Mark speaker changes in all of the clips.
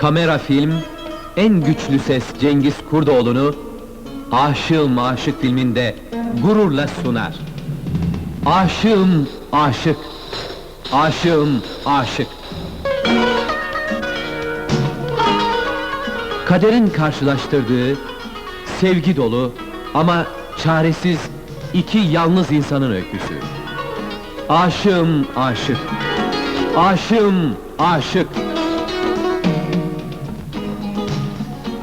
Speaker 1: Kamera Film, en güçlü ses Cengiz Kurdoğlu'nu Aşığım Aşık filminde gururla sunar. Aşığım Aşık, Aşığım Aşık. Kaderin karşılaştırdığı, sevgi dolu ama çaresiz iki yalnız insanın öyküsü. Aşığım aşık, aşığım aşık.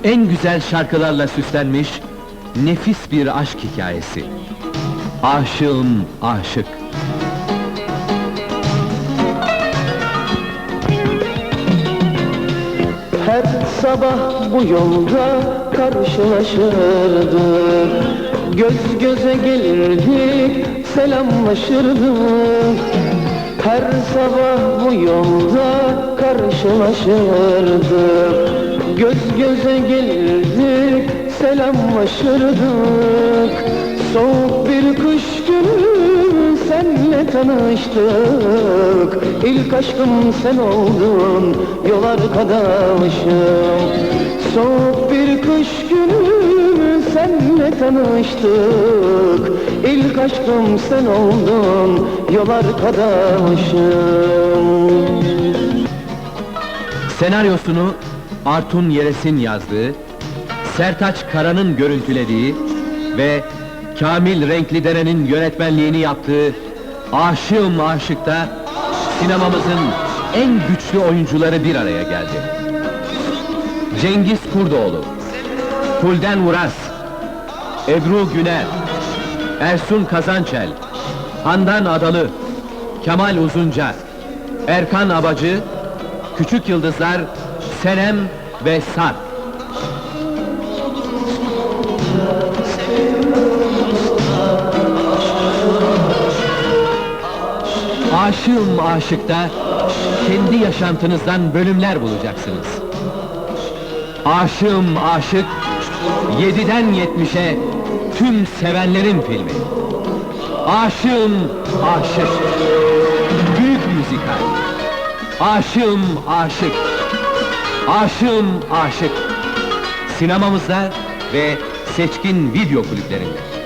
Speaker 1: En güzel şarkılarla süslenmiş, nefis bir aşk hikayesi. Aşığım aşık.
Speaker 2: Her sabah bu yolda karşılaşırdık Göz göze gelirdik, selamlaşırdık Her sabah bu yolda karşılaşırdık Göz göze gelirdik, selamlaşırdık. Soğuk bir kış günü senle tanıştık. İlk aşkım sen oldun yol arkadaşım. Soğuk bir kış günü senle tanıştık. İlk aşkım sen oldun yol arkadaşım.
Speaker 1: Senaryosunu Artun Yeres'in yazdığı, Sertaç Kara'nın görüntülediği ve Kamil Renkli Dere'nin yönetmenliğini yaptığı Aşığım Aşık'ta sinemamızın en güçlü oyuncuları bir araya geldi. Cengiz Kurdoğlu, Fulden Uras, Ebru Güner, Ersun Kazançel, Handan Adalı, Kemal Uzunca, Erkan Abacı, Küçük Yıldızlar, Senem ve Sarp. Aşığım Aşık'ta kendi yaşantınızdan bölümler bulacaksınız. Aşığım Aşık 7'den 70'e tüm sevenlerin filmi. Aşığım Aşık Büyük müzikal. Aşığım Aşık Aşığım Aşık Sinemamızda ve seçkin video kulüplerinde.